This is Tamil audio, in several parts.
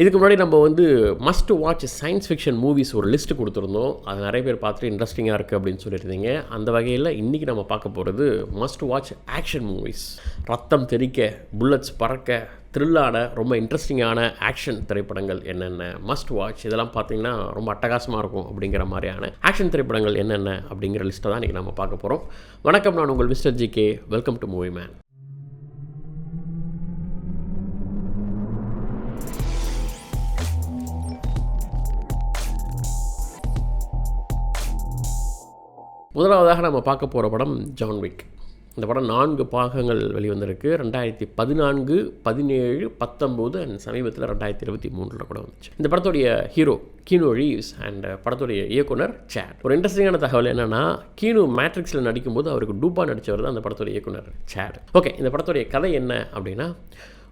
இதுக்கு முன்னாடி நம்ம வந்து must watch science fiction movies ஒரு லிஸ்ட் கொடுத்துருந்தோம். அது நிறைய பேர் பார்த்துட்டு இன்ட்ரெஸ்டிங்காக இருக்குது அப்படின்னு சொல்லியிருந்தீங்க. அந்த வகையில் இன்றைக்கி நம்ம பார்க்க போகிறது மஸ்ட் வாட்ச் ஆக்ஷன் மூவிஸ் ரத்தம் தெறிக்க புல்லட்ஸ் பறக்க த்ரில்லான ரொம்ப இன்ட்ரெஸ்டிங்கான ஆக்ஷன் திரைப்படங்கள் என்னென்ன? மஸ்ட் வாட்ச் இதெல்லாம் பார்த்தீங்கன்னா ரொம்ப அட்டகாசமாக இருக்கும் அப்படிங்கிற மாதிரியான ஆக்ஷன் திரைப்படங்கள் என்னென்ன அப்படிங்கிற லிஸ்ட்டை தான் இன்றைக்கி நம்ம பார்க்க போகிறோம் வணக்கம் நான் உங்கள் mister G K welcome to movie man முதலாவதாக நம்ம பார்க்க போகிற படம் ஜான் விக் இந்த படம் நான்கு பாகங்கள் வெளிவந்திருக்கு. ரெண்டாயிரத்தி பதினான்கு பதினேழு பத்தொம்போது அண்ட் சமீபத்தில் ரெண்டாயிரத்தி இருபத்தி மூணில் கூட வந்துச்சு. இந்த படத்துடைய ஹீரோ கீனு ரீவ்ஸ் அண்ட் படத்துடைய இயக்குனர் சேட் ஒரு இன்ட்ரெஸ்டிங்கான தகவல் என்னென்னா கீனு மேட்ரிக்ஸில் நடிக்கும்போது அவருக்கு டூப்பா நடித்தவர் தான் அந்த படத்துடைய இயக்குனர் சேட் ஓகே இந்த படத்துடைய கதை என்ன அப்படின்னா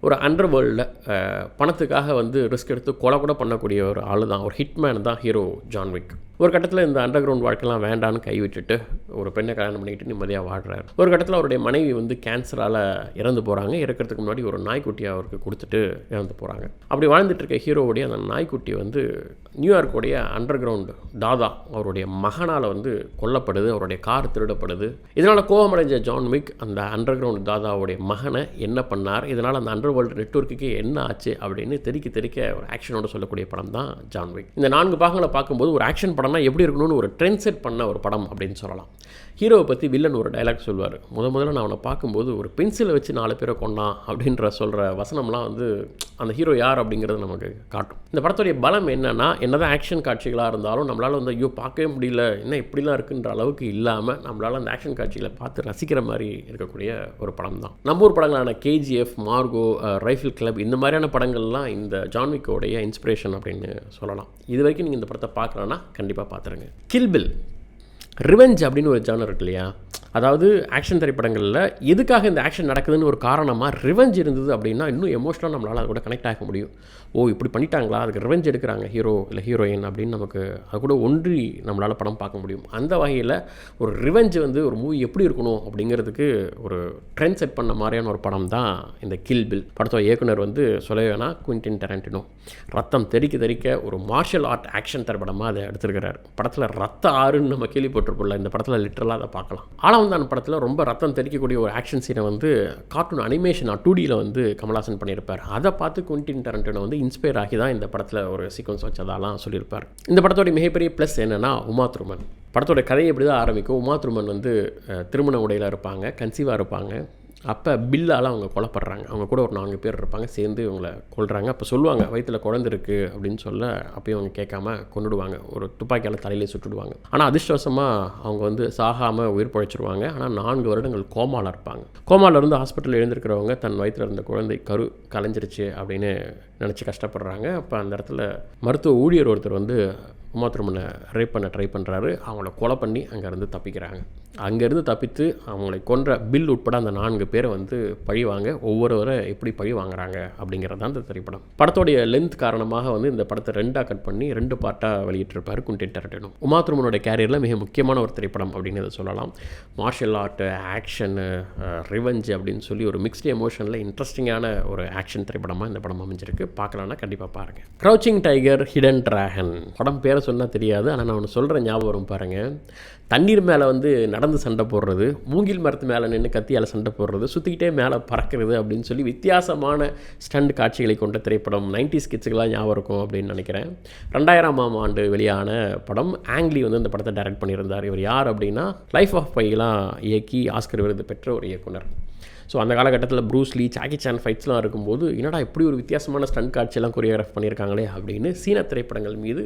ஒரு அண்டர் வேர்ல்டில் பணத்துக்காக வந்து ரிஸ்க் எடுத்து கொலை கூட பண்ணக்கூடிய ஒரு ஆள் தான் ஒரு ஹிட்மேன் தான் ஹீரோ ஜான்விக் ஒரு கட்டத்தில் இந்த அண்டர் கிரவுண்ட் வாழ்க்கைலாம் வேண்டான்னு கைவிட்டுட்டு ஒரு பெண்ணை கல்யாணம் பண்ணிக்கிட்டு நிம்மதியாக வாழ்கிறார் ஒரு கட்டத்தில் அவருடைய மனைவி வந்து கேன்சரால் இறந்து போகிறாங்க இறக்கிறதுக்கு முன்னாடி ஒரு நாய்க்குட்டியை அவருக்கு கொடுத்துட்டு இறந்து போகிறாங்க அப்படி வாழ்ந்துட்டு இருக்க ஹீரோவுடைய அந்த நாய்க்குட்டி வந்து நியூயார்க்குடைய அண்டர் கிரவுண்ட் தாதா அவருடைய மகனால் வந்து கொல்லப்படுது அவருடைய கார் திருடப்படுது. இதனால் கோபமடைஞ்ச ஜான் விக் அந்த அண்டர் கிரவுண்ட் தாதாவுடைய மகனை என்ன பண்ணார்? இதனால் அந்த அண்டர் வேர்ல்டு நெட்ஒர்க்குக்கு என்ன ஆச்சு அப்படின்னு தெறிக்க தெறிக்க ஒரு ஆக்ஷனோட சொல்லக்கூடிய படம் தான் ஜான்விக் இந்த நான்கு பாகங்களை பார்க்கும்போது ஒரு ஆக்ஷன் படம்னா எப்படி இருக்கணும்னு ஒரு ட்ரெண்ட் செட் பண்ண ஒரு படம் அப்படின்னு சொல்லலாம். ஹீரோவை பற்றி வில்லன் ஒரு டைலாக் சொல்லுவார் முத முதல்ல நான் அவனை பார்க்கும்போது ஒரு பென்சிலை வச்சு நாலு பேரை கொண்டான் அப்படின்ற சொல்கிற வசனம்லாம் வந்து அந்த ஹீரோ யார் அப்படிங்கிறது நமக்கு காட்டும். இந்த படத்துடைய பலம் என்னென்னா என்னதான் ஆக்ஷன் காட்சிகளாக இருந்தாலும் நம்மளால் வந்து ஐயோ பார்க்கவே முடியல என்ன இப்படிலாம் இருக்குன்ற அளவுக்கு இல்லாமல் நம்மளால் அந்த ஆக்ஷன் காட்சிகளை பார்த்து ரசிக்கிற மாதிரி இருக்கக்கூடிய ஒரு படம் தான் நம்ம ஊர் படங்களான கேஜிஎஃப் மார்கோ ரைஃபிள் கிளப் இந்த மாதிரியான படங்கள்லாம் இந்த ஜான்விக்கோடைய இன்ஸ்பிரேஷன் அப்படின்னு சொல்லலாம். இது வரைக்கும் நீங்கள் இந்த படத்தை பார்க்கலன்னா கண்டிப்பாக பார்த்துருங்க. கில்பில் ரிவெஞ்ச் அப்படின்னு ஒரு ஜானர் இருக்கு இல்லையா? அதாவது ஆக்ஷன் திரைப்படங்களில் எதுக்காக இந்த ஆக்ஷன் நடக்குதுன்னு ஒரு காரணமாக ரிவெஞ்ச் இருந்தது அப்படின்னா இன்னும் எமோஷனலாக நம்மளால் அது கூட கனெக்ட் ஆக முடியும். ஓ இப்படி பண்ணிட்டாங்களா? அதுக்கு ரிவெஞ்ச் எடுக்கிறாங்க ஹீரோ இல்லை ஹீரோயின் அப்படின்னு நமக்கு அது கூட ஒன்றி நம்மளால் படம் பார்க்க முடியும். அந்த வகையில் ஒரு ரிவெஞ்ச் வந்து ஒரு மூவி எப்படி இருக்கணும் அப்படிங்கிறதுக்கு ஒரு ட்ரெண்ட் செட் பண்ண மாதிரியான ஒரு படம் தான் இந்த கில் பில் படத்தோட இயக்குனர் வந்து சொல்லவேனா வேணால் குவிண்டின் டெரண்டினோ ரத்தம் தெறிக்க தெறிக்க ஒரு மார்ஷல் ஆர்ட் ஆக்ஷன் திரைப்படமாக அதை எடுத்திருக்கிறார். படத்தில் ரத்த ஆறுன்னு நம்ம கேள்விப்பட்டிருப்போம்ல இந்த படத்தில் லிட்டரலாக அதை பார்க்கலாம். ஆனால் ஆளவந்தான் படத்தில் ரொம்ப ரத்தம் தெரிக்கக்கூடிய ஒரு ஆக்ஷன் சீனை வந்து கார்ட்டூன் அனிமேஷன் டூ டியில் வந்து கமல்ஹாசன் பண்ணியிருப்பார். அதை பார்த்து குவிண்டின் டெரண்டினோ வந்து இன்ஸ்பயர் ஆகி தான் இந்த படத்தில் ஒரு சீக்வன்ஸ் வச்சதாலாம் சொல்லியிருப்பார். இந்த படத்தோட மிகப்பெரிய ப்ளஸ் என்னென்னா உமா திருமன். படத்தோட கதையை எப்படி தான் ஆரம்பிக்கும்? உமா திருமன் வந்து திருமண உடையில் இருப்பாங்க கன்சீவாக இருப்பாங்க. அப்போ பில்லால் அவங்க கொலைப்படுறாங்க அவங்க கூட ஒரு நான்கு பேர் இருப்பாங்க சேர்ந்து இவங்களை கொள்கிறாங்க அப்போ சொல்லுவாங்க வயிற்றில் குழந்தை இருக்குது அப்படின்னு சொல்ல அப்பயும் அவங்க கேட்காம கொண்டுடுவாங்க ஒரு துப்பாக்கியால் தலையிலே சுட்டுடுவாங்க. ஆனால் அதிர்ஷ்டவசமாக அவங்க வந்து சாகாமல் உயிர் பழைச்சிருவாங்க. ஆனால் நான்கு வருடங்கள் கோமாவில் இருப்பாங்க. கோமாவில் இருந்து ஹாஸ்பிட்டலில் எழுந்திருக்கிறவங்க தன் வயிற்றில் இருந்த குழந்தை கரு கலைஞ்சிருச்சு அப்படின்னு நினச்சி கஷ்டப்படுறாங்க. அப்போ அந்த இடத்துல மருத்துவ ஊழியர் ஒருத்தர் வந்து உமா ரேப் பண்ண ட்ரை பண்ணுறாரு அவங்கள கொலை பண்ணி அங்கேருந்து தப்பிக்கிறாங்க. அங்கேருந்து தப்பித்து அவங்களை கொன்ற பில் உட்பட அந்த நான்கு பேரை வந்து பழி வாங்க ஒவ்வொருவரை எப்படி பழி வாங்குறாங்க அப்படிங்கிறது தான் இந்த திரைப்படம். படத்தோடைய லென்த் காரணமாக வந்து இந்த படத்தை ரெண்டாக கட் பண்ணி ரெண்டு பார்ட்டாக வெளியிட்டிருப்பார் குண்டின் டெரட்டனும் உமாத்ருமனோட கேரியரில் மிக முக்கியமான ஒரு திரைப்படம் அப்படின்னு இதை சொல்லலாம். மார்ஷல் ஆர்ட்டு ஆக்ஷனு ரிவெஞ்ச் அப்படின்னு சொல்லி ஒரு மிக்ஸ்டு எமோஷனில் இன்ட்ரெஸ்டிங்கான ஒரு ஆக்ஷன் திரைப்படமாக இந்த படம் அமைஞ்சிருக்கு. பார்க்கலான்னா கண்டிப்பாக பாருங்கள் க்ரௌச்சிங் டைகர் ஹிடன் ட்ராகன் படம் பேரை சொன்னால் தெரியாது ஆனால் நான் ஒன்று சொல்கிற ஞாபகம் வரும் பாருங்கள் தண்ணீர் மேலே வந்து நடந்து சண்டை போடுறது மூங்கில் மரத்து மேலே நின்று கத்தியால் சண்டை போடுறது சுற்றிக்கிட்டே மேலே பறக்கிறது அப்படின்னு சொல்லி வித்தியாசமான ஸ்டண்ட் காட்சிகளை கொண்ட திரைப்படம் நைன்டி ஸ்கிட்ஸுக்கெல்லாம் ஞாபகம் இருக்கும் அப்படின்னு நினைக்கிறேன். ரெண்டாயிரமாம் ஆண்டு வெளியான படம். ஆங்லி வந்து இந்த படத்தை டைரக்ட் பண்ணியிருந்தார். இவர் யார் அப்படின்னா லைஃப் ஆஃப் பையெல்லாம் இயக்கி ஆஸ்கர் விருது பெற்ற ஒரு இயக்குனர். ஸோ அந்த காலகட்டத்தில் ப்ரூஸ்லி சாக்கி சான் ஃபைட்ஸ்லாம் இருக்கும்போது என்னடா இப்படி ஒரு வித்தியாசமான ஸ்டண்ட் காட்சியெல்லாம் கொரியோகிராஃப் பண்ணியிருக்காங்களே? அப்படின்னு சீன திரைப்படங்கள் மீது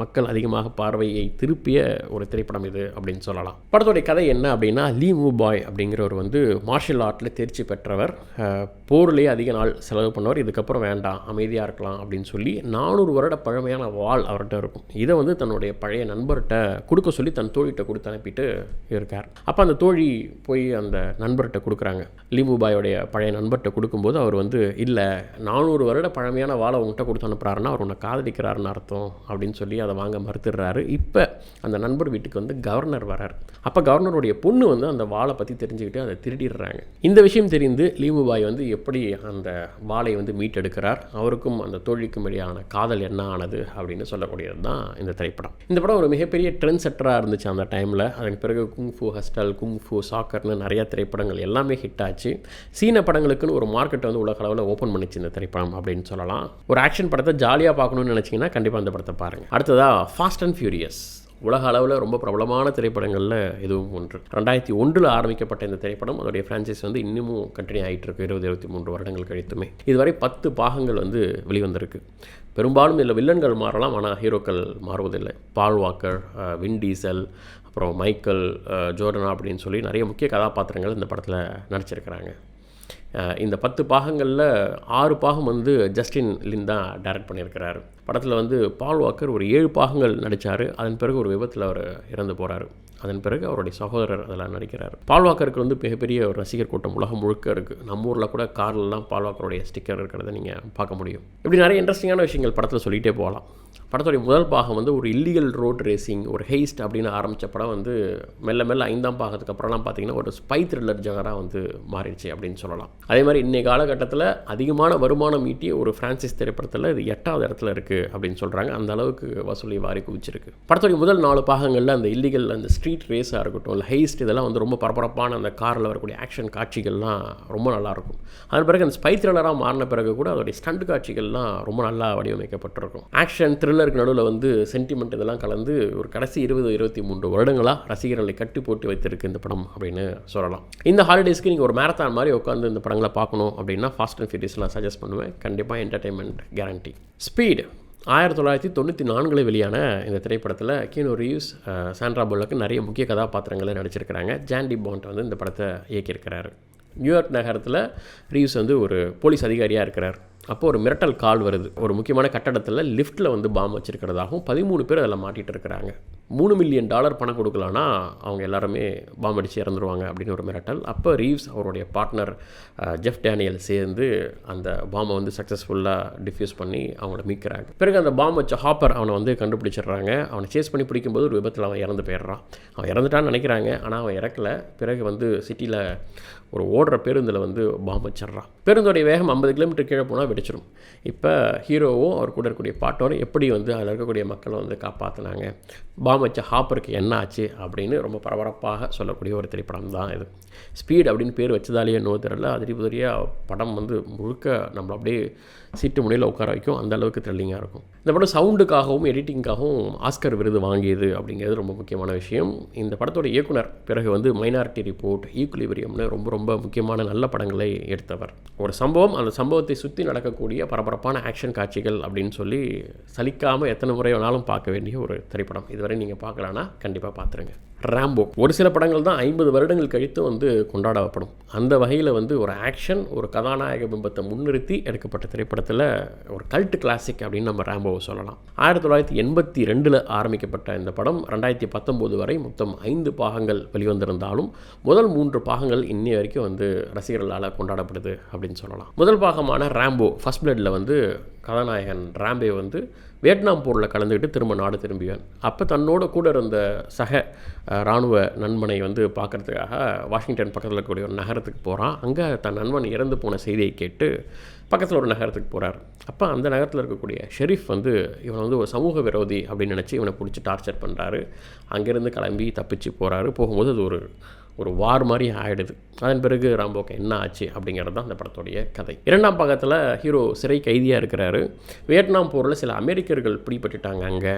மக்கள் அதிகமாக பார்வையை திருப்பிய ஒரு திரைப்படம் இது அப்படின்னு சொல்லலாம். படத்துடைய கதை என்ன அப்படின்னா லீ மூ பாய் அப்படிங்கிறவர் வந்து மார்ஷியல் ஆர்ட்டில் தேர்ச்சி பெற்றவர். போர்லேயே அதிக நாள் செலவு பண்ணவர். இதுக்கப்புறம் வேண்டாம் அமைதியாக இருக்கலாம் அப்படின்னு சொல்லி நானூறு வருட பழமையான வாள் அவர்கிட்ட இருக்கும். இதை வந்து தன்னுடைய பழைய நண்பர்கிட்ட கொடுக்க சொல்லி தன் தோழிகிட்ட கொடுத்து அனுப்பிட்டு இருக்கார். அப்போ அந்த தோழி போய் அந்த நண்பர்கிட்ட கொடுக்குறாங்க. லீமுபாயோடைய பழைய நண்பர்கிட்ட கொடுக்கும்போது அவர் வந்து இல்லை நானூறு வருட பழமையான வாழை உங்கள்கிட்ட கொடுத்து அனுப்புகிறாருன்னா அவர் உன்னை காதலிக்கிறாருன்னு அர்த்தம் அப்படின்னு சொல்லி அதை வாங்க மறுத்துடுறாரு. இப்போ அந்த நண்பர் வீட்டுக்கு வந்து கவர்னர் வரார். அப்போ கவர்னருடைய பொண்ணு வந்து அந்த வாளை பற்றி தெரிஞ்சுக்கிட்டு அதை திருடிடுறாங்க. இந்த விஷயம் தெரிந்து லீமுபாய் வந்து எப்படி அந்த வாளை வந்து மீட்டெடுக்கிறார்? அவருக்கும் அந்த தோழிக்கும் இடையான காதல் என்ன ஆனது அப்படின்னு சொல்லக்கூடியது தான் இந்த திரைப்படம். இந்த படம் ஒரு மிகப்பெரிய ட்ரெண்ட் செட்டராக இருந்துச்சு அந்த டைமில் அதன் பிறகு குங்ஃபு ஹஸ்டல் குங்ஃபு சாக்கர்னு நிறையா திரைப்படங்கள் எல்லாமே ஹிட் ஆச்சு. சீன படங்களுக்குன்னு ஒரு மார்க்கெட்டை வந்து உலக அளவில் ஓப்பன் பண்ணிச்சு இந்த திரைப்படம் அப்படின்னு சொல்லலாம். ஒரு ஆக்ஷன் படத்தை ஜாலியாக பார்க்கணும்னு நினச்சிங்கன்னா கண்டிப்பாக அந்த படத்தை பாருங்கள் அடுத்ததாக ஃபாஸ்ட் அண்ட் ஃபியூரியஸ் உலக அளவில் ரொம்ப பிரபலமான திரைப்படங்களில் இதுவும் ஒன்று. ரெண்டாயிரத்தி ஒன்றில் ஆரம்பிக்கப்பட்ட இந்த திரைப்படம் அதோடைய ஃப்ரான்ச்சைஸ் வந்து இன்னமும் கண்டினியூ ஆகிட்டு இருக்கு. இருபது இருபத்தி மூன்று வருடங்கள் கழித்துமே. இதுவரை பத்து பாகங்கள் வந்து வெளிவந்திருக்கு. பெரும்பாலும் இதில் வில்லன்கள் மாறலாம் ஆனால் ஹீரோக்கள் மாறுவதில்லை. பால் வாக்கர் வின் டீசல் அப்புறம் மைக்கேல் ஜோர்டனா அப்படின்னு சொல்லி நிறைய முக்கிய கதாபாத்திரங்கள் இந்த படத்தில் நடிச்சிருக்கிறாங்க. இந்த பத்து பாகங்களில் ஆறு பாகம் வந்து ஜஸ்டின் லின் தான் டைரக்ட் பண்ணியிருக்கிறாரு. படத்தில் வந்து பால் வாக்கர் ஒரு ஏழு பாகங்கள் நடித்தார் அதன் பிறகு ஒரு விபத்தில் அவர் இறந்து போகிறாரு அதன் பிறகு அவருடைய சகோதரர் அதெல்லாம் நடிக்கிறார். பால் வாக்கருக்கு வந்து மிகப்பெரிய ஒரு ரசிகர் கூட்டம் உலகம் முழுக்க இருக்குது நம்ம ஊரில் கூட கார்லலாம் பால் வாக்கருடைய ஸ்டிக்கர் இருக்கிறத நீங்கள் பார்க்க முடியும். இப்படி நிறைய இன்ட்ரெஸ்டிங்கான விஷயங்கள் படத்தில் சொல்லிகிட்டே போகலாம். படத்துடைய முதல் பாகம் வந்து ஒரு இல்லீகல் ரோட் ரேசிங் ஒரு ஹெய்ஸ்ட் அப்படின்னு ஆரம்பித்த படம் வந்து மெல்ல மெல்ல ஐந்தாம் பாகத்துக்கு அப்புறம்லாம் பார்த்தீங்கன்னா ஒரு ஸ்பை த்ரில்லர் ஜகராக வந்து மாறிடுச்சு அப்படின்னு சொல்லலாம். அதே மாதிரி இன்றைய காலகட்டத்தில் அதிகமான வருமானம் ஈட்டிய ஒரு ஃப்ரான்சிஸ் திரைப்படத்தில் இது எட்டாவது இடத்துல இருக்குது அப்படின்னு சொல்கிறாங்க அந்த அளவுக்கு வசூலி வாரி குவிச்சிருக்கு. படத்துடைய முதல் நாலு பாகங்களில் அந்த இல்லீகல் அந்த ஸ்ட்ரீட் ரேஸாக இருக்கட்டும் இல்லை ஹெய்ஸ்ட் இதெல்லாம் வந்து ரொம்ப பரபரப்பான அந்த காரில் வரக்கூடிய ஆக்ஷன் காட்சிகள்லாம் ரொம்ப நல்லாயிருக்கும் அதன் பிறகு அந்த ஸ்பை த்ரில்லராக மாறின பிறகு கூட அதோடைய ஸ்டண்ட் காட்சிகள்லாம் ரொம்ப நல்லா வடிவமைக்கப்பட்டிருக்கும். ஆக்ஷன் த்ரில்லருக்கு நடுவில் வந்து சென்டிமெண்ட் இதெல்லாம் கலந்து ஒரு கடைசி இருபது இருபத்தி மூன்று வருடங்களாக ரசிகர்களை கட்டி போட்டு வைத்திருக்கு இந்த படம் அப்படின்னு சொல்லலாம். இந்த ஹாலிடேஸ்க்கு நீங்கள் ஒரு மேரத்தான் மாதிரி உட்காந்து இந்த படங்களை பார்க்கணும் அப்படின்னா ஃபாஸ்ட் அண்ட் ஃபியூரியஸ் நான் சஜஸ்ட் பண்ணுவேன். கண்டிப்பாக என்டர்டைன்மெண்ட் கேரண்டி ஸ்பீடு ஆயிரத்தி தொள்ளாயிரத்தி தொண்ணூற்றி நான்கில் வெளியான இந்த திரைப்படத்தில் கீனோ ரீவ்ஸ் சாண்ட்ரா புல்லக்கு நிறைய முக்கிய கதாபாத்திரங்களை நடிச்சிருக்கிறாங்க. ஜாண்டி பாண்ட் வந்து இந்த படத்தை இயக்கியிருக்கிறாரு. நியூயார்க் நகரத்தில் ரீவ்ஸ் வந்து ஒரு போலீஸ் அதிகாரியாக இருக்கிறார். அப்போ ஒரு மிரட்டல் கால் வருது. ஒரு முக்கியமான கட்டடத்தில் லிஃப்ட்டில் வந்து பாம் வச்சுருக்கிறதாகவும் பதிமூணு பேர் அதில் மாட்டிகிட்டு இருக்கிறாங்க. மூணு மில்லியன் டாலர் பணம் கொடுக்கலன்னா அவங்க எல்லாருமே பாம் அடித்து இறந்துருவாங்க அப்படின்னு ஒரு மிரட்டல். அப்போ ரீவ்ஸ் அவருடைய பார்ட்னர் ஜெஃப் டேனியல் சேர்ந்து அந்த பாம்பை வந்து சக்ஸஸ்ஃபுல்லாக டிஃப்யூஸ் பண்ணி அவங்கள மீட்கிறாங்க. பிறகு அந்த பாம் வச்ச ஹாப்பர் அவனை வந்து கண்டுபிடிச்சிடுறாங்க. அவனை சேஸ் பண்ணி பிடிக்கும்போது ஒரு விபத்தில் அவன் இறந்து போயிடுறான். அவன் இறந்துட்டான்னு நினைக்கிறாங்க. ஆனால் அவன் இறக்கல. பிறகு வந்து சிட்டியில் ஒரு ஓடுற பேருந்தில் வந்து பாம்பு வச்சிட்றான். பேருந்தோடைய வேகம் ஐம்பது கிலோமீட்டர் கீழே போனால் வெடிச்சிடும் இப்போ ஹீரோவும் அவர் கூட இருக்கக்கூடிய பாட்டோரும் எப்படி வந்து அதில் இருக்கக்கூடிய மக்களை வந்து காப்பாற்றினாங்க பாம்பு வச்ச ஹாப்பருக்கு என்ன ஆச்சு? அப்படின்னு ரொம்ப பரபரப்பாக சொல்லக்கூடிய ஒரு திரைப்படம் தான் இது. ஸ்பீட் அப்படின்னு பேர் வச்சதாலேயே நோ தெரியல அதிரிபுதிரியாக படம் வந்து முழுக்க நம்மளை அப்படியே சீட்டு முனையில் உட்கார வைக்கும். அந்த அளவுக்கு த்ரில்லிங்காக இருக்கும். இந்த படம் சவுண்டுக்காகவும் எடிட்டிங்காகவும் ஆஸ்கர் விருது வாங்கியது அப்படிங்கிறது ரொம்ப முக்கியமான விஷயம். இந்த படத்தோட இயக்குனர் பிறகு வந்து மைனாரிட்டி ரிப்போர்ட் ஈக்குலிபிரியம்னு ரொம்ப ரொம்ப முக்கியமான நல்ல படங்களை எடுத்தவர். ஒரு சம்பவம் அந்த சம்பவத்தை சுற்றி நடக்கக்கூடிய பரபரப்பான ஆக்ஷன் காட்சிகள் அப்படின்னு சொல்லி சலிக்காமல் எத்தனை முறை வேணாலும் பார்க்க வேண்டிய ஒரு திரைப்படம். இதுவரை நீங்கள் பார்க்கலான்னா கண்டிப்பாக பார்த்துருங்க. ரேம்போ ஒரு சில படங்கள் தான் ஐம்பது வருடங்கள் கழித்து வந்து கொண்டாடப்படும். அந்த வகையில் வந்து ஒரு ஆக்ஷன் ஒரு கதாநாயக பிம்பத்தை முன்னிறுத்தி எடுக்கப்பட்ட திரைப்படத்தில் ஒரு கல்ட் கிளாசிக் அப்படின்னு நம்ம ரேம்போவை சொல்லலாம். ஆயிரத்தி தொள்ளாயிரத்தி எண்பத்தி ரெண்டில் ஆரம்பிக்கப்பட்ட இந்த படம் ரெண்டாயிரத்தி பத்தொம்போது வரை மொத்தம் ஐந்து பாகங்கள் வெளிவந்திருந்தாலும் முதல் மூன்று பாகங்கள் இன்னி வரைக்கும் வந்து ரசிகர்களால் கொண்டாடப்படுது அப்படின்னு சொல்லலாம். முதல் பாகமான ரேம்போ ஃபர்ஸ்ட் பிளட்டில் வந்து கதாநாயகன் ரேம்பே வந்து வியட்நாம் போரில் கலந்துக்கிட்டு திரும்ப நாடு திரும்பியவன். அப்போ தன்னோட கூட இருந்த சக இராணுவ நண்பனை வந்து பார்க்கறதுக்காக வாஷிங்டன் பக்கத்தில் இருக்கக்கூடிய ஒரு நகரத்துக்கு போகிறான். அங்கே தன் நண்பன் இறந்து போன செய்தியை கேட்டு பக்கத்தில் ஒரு நகரத்துக்கு போகிறார். அப்போ அந்த நகரத்தில் இருக்கக்கூடிய ஷெரீஃப் வந்து இவனை வந்து ஒரு சமூக விரோதி அப்படின்னு நினச்சி இவனை பிடிச்சி டார்ச்சர் பண்ணுறாரு. அங்கேருந்து கிளம்பி தப்பிச்சு போகிறாரு. போகும்போது அது ஒரு ஒரு வார் மாதிரி ஆகிடுது அதன் பிறகு ராம்போக்கு என்ன ஆச்சு அப்படிங்கிறது தான் அந்த படத்துடைய கதை. இரண்டாம் பாகத்தில் ஹீரோ சிறை கைதியாக இருக்கிறாரு. வியட்நாம் போரில் சில அமெரிக்கர்கள் பிடிபட்டுட்டாங்க அங்கே.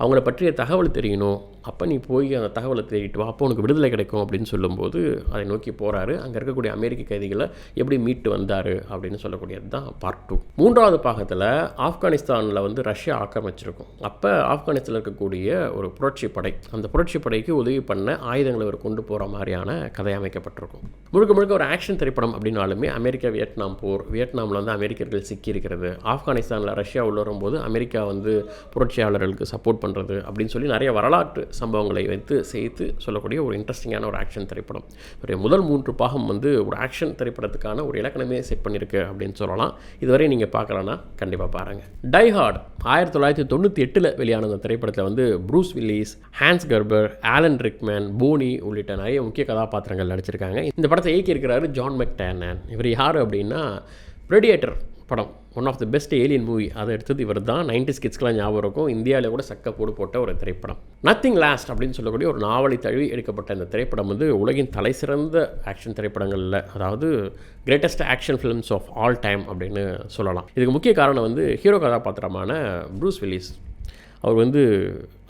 அவங்கள பற்றிய தகவல் தெரியணும். அப்போ நீ போய் அந்த தகவலை தேடிட்டு வா. அப்போ உனக்கு விடுதலை கிடைக்கும் அப்படின்னு சொல்லும்போது அதை நோக்கி போகிறாரு அங்கே இருக்கக்கூடிய அமெரிக்க கைதிகளை எப்படி மீட்டு வந்தார் அப்படின்னு சொல்லக்கூடியது தான் பார்ட் டூ மூன்றாவது பாகத்தில் ஆப்கானிஸ்தானில் வந்து ரஷ்யா ஆக்கிரமிச்சிருக்கும். அப்போ ஆப்கானிஸ்தானில் இருக்கக்கூடிய ஒரு புரட்சி படை. அந்த புரட்சி படைக்கு உதவி பண்ண ஆயுதங்களை அவர் கொண்டு போகிற மாதிரி மாதிரியான கதை அமைக்கப்பட்டிருக்கும். முழுக்க முழுக்க ஒரு ஆக்ஷன் திரைப்படம் அப்படின்னாலுமே அமெரிக்கா வியட்நாம் போர் வியட்நாமில் வந்து அமெரிக்கர்கள் சிக்கியிருக்கிறது. ஆப்கானிஸ்தானில் ரஷ்யா உள்ள வரும்போது அமெரிக்கா வந்து புரட்சியாளர்களுக்கு சப்போர்ட் பண்ணுறது அப்படின்னு சொல்லி நிறைய வரலாற்று சம்பவங்களை வைத்து சேர்த்து சொல்லக்கூடிய ஒரு இன்ட்ரெஸ்டிங்கான ஒரு ஆக்ஷன் திரைப்படம். ஒரு முதல் மூன்று பாகம் வந்து ஒரு ஆக்ஷன் திரைப்படத்துக்கான ஒரு இலக்கணமே செட் பண்ணியிருக்கு அப்படின்னு சொல்லலாம். இதுவரை நீங்கள் பார்க்கலன்னா கண்டிப்பாக பாருங்கள் டை ஹார்ட் ஆயிரத்தி தொள்ளாயிரத்தி தொண்ணூற்றி எட்டில் வெளியான அந்த திரைப்படத்தில் வந்து Bruce Willis Hans Gruber Alan Rickman Bonnie உள்ளிட்ட நிறைய முக்கிய கதாபாத்திரங்கள் நடிச்சிருக்காங்க. இந்த படத்தை இயக்கியிருக்கிறாரு ஜான் மெக்டேனன். இவர் யார் அப்படின்னா ப்ரெடியேட்டர் படம். One of the best alien movie அதை எடுத்தது இவர் தான் நைன்டி ஸ்கிட்ஸ்க்கெலாம் ஞாபகம் இருக்கும். இந்தியாவில் கூட சக்க போடு போட்ட ஒரு திரைப்படம். நத்திங் லாஸ்ட் அப்படின்னு சொல்லக்கூடிய ஒரு நாவலை தழுவி எடுக்கப்பட்ட இந்த திரைப்படம் வந்து உலகின் தலைசிறந்த ஆக்ஷன் திரைப்படங்களில் அதாவது greatest action films of all time அப்படின்னு சொல்லலாம். இதுக்கு முக்கிய காரணம் வந்து ஹீரோ கதாபாத்திரமான ப்ரூஸ் வில்லிஸ் அவர் வந்து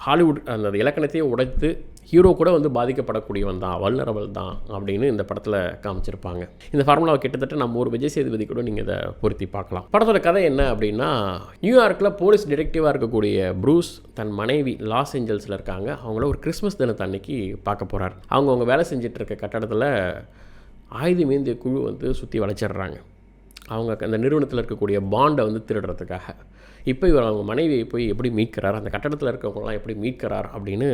ஹாலிவுட் அந்த இலக்கணத்தையே உடைத்து ஹீரோ கூட வந்து பாதிக்கப்படக்கூடியவன் தான் வல்னரபிள் தான் அப்படின்னு இந்த படத்தில் காமிச்சிருப்பாங்க. இந்த ஃபார்முலாவை கிட்டத்தட்ட நம்ம ஒரு விஜய் சேதுபதி கூட நீங்கள் இதை பொருத்தி பார்க்கலாம். படத்தோட கதை என்ன அப்படின்னா நியூயார்க்கில் போலீஸ் டிடெக்டிவாக இருக்கக்கூடிய ப்ரூஸ் தன் மனைவி லாஸ் ஏஞ்சல்ஸில் இருக்காங்க. அவங்கள ஒரு கிறிஸ்மஸ் தினத்தை அன்னைக்கு பார்க்க போகிறார் அவங்க அவங்க வேலை செஞ்சிட்டு இருக்க கட்டடத்தில் ஆயுதம் ஏந்திய குழு வந்து சுற்றி வளைச்சிடுறாங்க. அவங்க அந்த நிறுவனத்தில் இருக்கக்கூடிய பாண்டை வந்து திருடுறதுக்காக. இப்போ இவர் அவங்க மனைவியை போய் எப்படி மீட்கிறார்? அந்த கட்டடத்தில் இருக்கவங்களாம் எப்படி மீட்கிறார் அப்படின்னு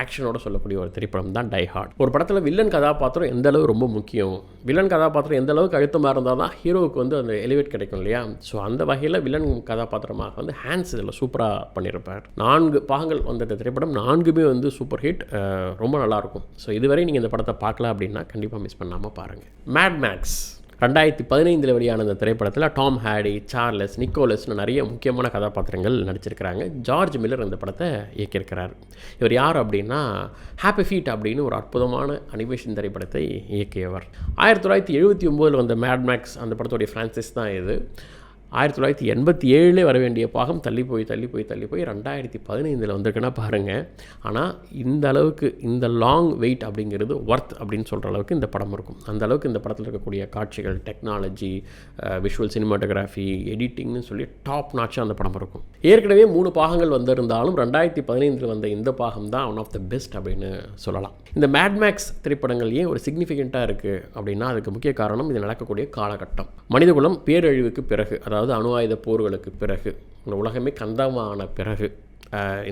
ஆக்ஷனோட சொல்லக்கூடிய ஒரு திரைப்படம் தான் டை ஹார்ட் ஒரு படத்தில் வில்லன் கதாபாத்திரம் எந்த அளவு ரொம்ப முக்கியம்? வில்லன் கதாபாத்திரம் எந்த அளவுக்கு அழுத்தமாக இருந்தால் தான் ஹீரோவுக்கு வந்து அந்த எலிவேட் கிடைக்கும் இல்லையா? ஸோ அந்த வகையில் வில்லன் கதாபாத்திரமாக வந்து ஹேண்ட்ஸ் இதில் சூப்பராக பண்ணியிருப்பார் நான்கு பாகங்கள் வந்த இந்த திரைப்படம் நான்குமே வந்து சூப்பர் ஹிட் ரொம்ப நல்லாயிருக்கும் ஸோ இதுவரை நீங்கள் இந்த படத்தை பார்க்கல அப்படின்னா கண்டிப்பாக மிஸ் பண்ணாமல் பாருங்கள் மேட் மேக்ஸ் ரெண்டாயிரத்தி பதினைந்தில் வெளியான அந்த திரைப்படத்தில் டாம் ஹேடி சார்லஸ் நிக்கோலஸ்னு நிறைய முக்கியமான கதாபாத்திரங்கள் நடிச்சிருக்கிறாங்க. ஜார்ஜ் மில்லர் இந்த படத்தை இயக்கியிருக்கிறார். இவர் யார் அப்படின்னா ஹாப்பி ஃபீட் அப்படின்னு ஒரு அற்புதமான அனிமேஷன் திரைப்படத்தை இயக்கியவர். ஆயிரத்தி தொள்ளாயிரத்தி எழுபத்தி ஒம்போதில் வந்த மேட் மேக்ஸ் அந்த படத்துடைய ஃப்ரான்சிஸ் தான் இது. ஆயிரத்தி தொள்ளாயிரத்தி எண்பத்தி ஏழுலே வர வேண்டிய பாகம் தள்ளி போய் தள்ளி போய் தள்ளி போய் ரெண்டாயிரத்தி பதினைந்தில் வந்திருக்குன்னா பாருங்கள் ஆனால் இந்த அளவுக்கு இந்த லாங் வெயிட் அப்படிங்கிறது ஒர்த் அப்படின்னு சொல்கிற அளவுக்கு இந்த படம் இருக்கும். அந்த அளவுக்கு இந்த படத்தில் இருக்கக்கூடிய காட்சிகள் டெக்னாலஜி விஷுவல் சினிமாட்டோகிராஃபி எடிட்டிங்னு சொல்லி டாப் நாச்சாக அந்த படம் இருக்கும். ஏற்கனவே மூணு பாகங்கள் வந்திருந்தாலும் ரெண்டாயிரத்தி பதினைந்தில் வந்த இந்த பாகம் தான் ஒன் ஆஃப் த பெஸ்ட் அப்படின்னு சொல்லலாம். இந்த மேட்மேக்ஸ் திரைப்படங்கள் ஏன் ஒரு சிக்னிஃபிகண்ட்டாக இருக்குது அப்படின்னா அதுக்கு முக்கிய காரணம் இது நடக்கக்கூடிய காலகட்டம். மனிதகுலம் பேரழிவுக்கு பிறகு அதாவது அணு ஆயுத போர்களுக்கு பிறகு இந்த உலகமே கந்தமான பிறகு.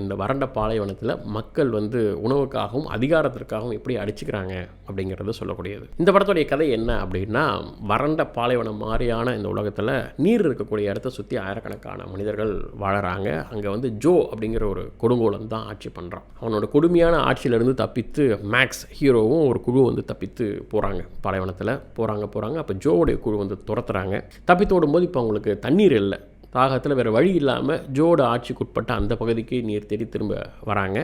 இந்த வறண்ட பாலைவனத்தில் மக்கள் வந்து உணவுக்காகவும் அதிகாரத்திற்காகவும் எப்படி அடிச்சுக்கிறாங்க அப்படிங்கிறத சொல்லக்கூடியது. இந்த படத்துடைய கதை என்ன அப்படின்னா வறண்ட பாலைவனம் மாதிரியான இந்த உலகத்தில் நீர் இருக்கக்கூடிய இடத்த சுற்றி ஆயிரக்கணக்கான மனிதர்கள் வாழறாங்க. அங்கே வந்து ஜோ அப்படிங்கிற ஒரு கொடுங்கோலன் தான் ஆட்சி பண்ணுறான் அவனோட கொடுமையான ஆட்சியிலேருந்து தப்பித்து மேக்ஸ் ஹீரோவும் ஒரு குழு வந்து தப்பித்து போகிறாங்க பாலைவனத்தில் போகிறாங்க போகிறாங்க அப்போ ஜோவுடைய குழு வந்து துரத்துறாங்க. தப்பித்து ஓடும்போது இப்போ அவங்களுக்கு தண்ணீர் இல்லை. தாகத்தில் வேறு வழி இல்லாமல் ஜோட ஆட்சிக்குட்பட்ட அந்த பகுதிக்கு நீர் தேடி திரும்ப வராங்க.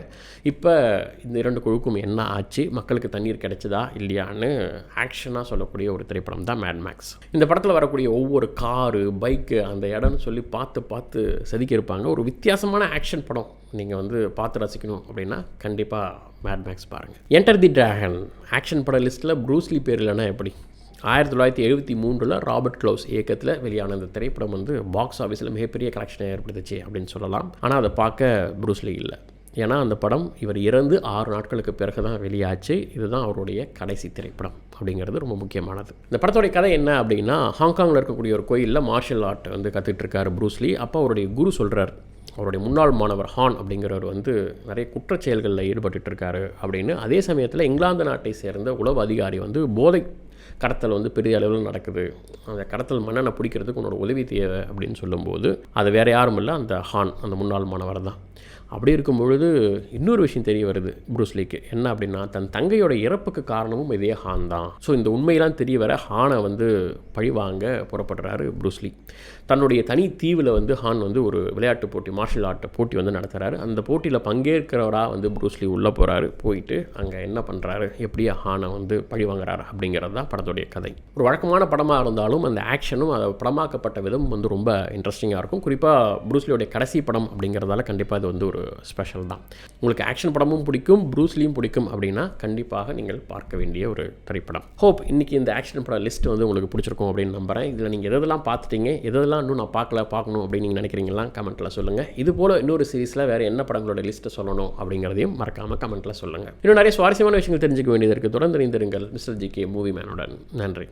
இப்போ இந்த இரண்டு குழுக்கும் என்ன ஆச்சு? மக்களுக்கு தண்ணீர் கிடைச்சதா? இல்லையான்னு ஆக்ஷனாக சொல்லக்கூடிய ஒரு திரைப்படம் தான் மேட்மேக்ஸ் இந்த படத்தில் வரக்கூடிய ஒவ்வொரு காரு பைக்கு அந்த இடம்னு சொல்லி பார்த்து பார்த்து செதுக்கியிருப்பாங்க. ஒரு வித்தியாசமான ஆக்ஷன் படம் நீங்கள் வந்து பார்த்து ரசிக்கணும் அப்படின்னா கண்டிப்பாக மேட்மேக்ஸ் பாருங்கள் என்டர் தி ட்ராகன் ஆக்ஷன் பட லிஸ்ட்டில் ப்ரூஸ்லி பேர் இல்லைன்னா எப்படி? ஆயிரத்தி தொள்ளாயிரத்தி எழுபத்தி மூன்றில் ராபர்ட் க்ளோஸ் இயக்கத்தில் வெளியான இந்த திரைப்படம் வந்து பாக்ஸ் ஆஃபீஸில் மிகப்பெரிய கலெக்ஷனை ஏற்படுத்துச்சு அப்படின்னு சொல்லலாம். ஆனால் அதை பார்க்க ப்ரூஸ்லி இல்லை. ஏன்னா அந்த படம் இவர் இறந்து ஆறு நாட்களுக்கு பிறகு தான் வெளியாச்சு. இதுதான் அவருடைய கடைசி திரைப்படம் அப்படிங்கிறது ரொம்ப முக்கியமானது. இந்த படத்தோடைய கதை என்ன அப்படின்னா ஹாங்காங்கில் இருக்கக்கூடிய ஒரு கோயிலில் மார்ஷல் ஆர்ட் வந்து கற்றுட்ருக்காரு ப்ரூஸ்லி அப்போ அவருடைய குரு சொல்கிறார் அவருடைய முன்னாள் மாணவர் ஹான் அப்படிங்கிறவர் வந்து நிறைய குற்றச் செயல்களில் ஈடுபட்டு இருக்காரு அப்படின்னு. அதே சமயத்தில் இங்கிலாந்து நாட்டை சேர்ந்த உளவு அதிகாரி வந்து போதை கடத்தல் வந்து பெரிய அளவில் நடக்குது. அந்த கடத்தல் மன்னனை பிடிக்கிறதுக்கு உன்னோட உதவி தேவை அப்படின்னு சொல்லும்போது அது வேறு யாரும் இல்லை அந்த ஹான் அந்த முன்னாள் மாணவர் தான். அப்படி இருக்கும் பொழுது இன்னொரு விஷயம் தெரிய வருது ப்ரூஸ்லிக்கு என்ன அப்படின்னா தன் தங்கையோட இறப்புக்கு காரணமும் இதே ஹான் தான். ஸோ இந்த உண்மையெல்லாம் தெரிய வர ஹானை வந்து பழிவாங்க புறப்படுறாரு ப்ரூஸ்லி தன்னுடைய தனி தீவில் வந்து ஹான் வந்து ஒரு விளையாட்டு போட்டி மார்ஷல் ஆர்ட் போட்டி வந்து நடத்துகிறாரு அந்த போட்டியில் பங்கேற்கிறவராக வந்து ப்ரூஸ்லி உள்ளே போகிறாரு போயிட்டு அங்கே என்ன பண்ணுறாரு எப்படியா ஹானை வந்து பழிவாங்குறாரு அப்படிங்கிறது தான் படத்துடைய கதை. ஒரு வழக்கமான படமாக இருந்தாலும் அந்த ஆக்ஷனும் அதை படமாக்கப்பட்ட விதம் வந்து ரொம்ப இன்ட்ரெஸ்டிங்காக இருக்கும். குறிப்பாக ப்ரூஸ்லியோடைய கடைசி படம் அப்படிங்கிறதால கண்டிப்பாக இது வந்து ஒரு ஒரு ஸ்பெஷல் தான். உங்களுக்கு ஆக்ஷன் படமும் பிடிக்கும் ப்ரூஸ்லியும் பிடிக்கும் அப்படின்னா கண்டிப்பாக நீங்கள் பார்க்க வேண்டிய ஒரு திரைப்படம். ஹோப் இன்றைக்கி இந்த ஆக்ஷன் படம் லிஸ்ட் வந்து உங்களுக்கு பிடிச்சிருக்கும் அப்படின்னு நம்புகிறேன் இதில் நீங்கள் எதெல்லாம் பார்த்துட்டீங்க எதெல்லாம் இன்னும் நான் பார்க்கல பார்க்கணும் அப்படின்னு நீங்கள் நினைக்கிறீங்களா கமெண்ட்டில் சொல்லுங்கள் இது போல் இன்னொரு சீரிஸில் வேறு என்ன படங்களோட லிஸ்ட்டை சொல்லணும் அப்படிங்கிறதையும் மறக்காமல் கமெண்ட்டில் சொல்லுங்கள் இன்னும் நிறைய சுவாரஸ்யமான விஷயங்கள் தெரிஞ்சுக்க வேண்டியது இருக்குது தொடர்ந்து இணைந்திருங்கள் மிஸ்டர் ஜி கே மூவி மேனுடன் நன்றி.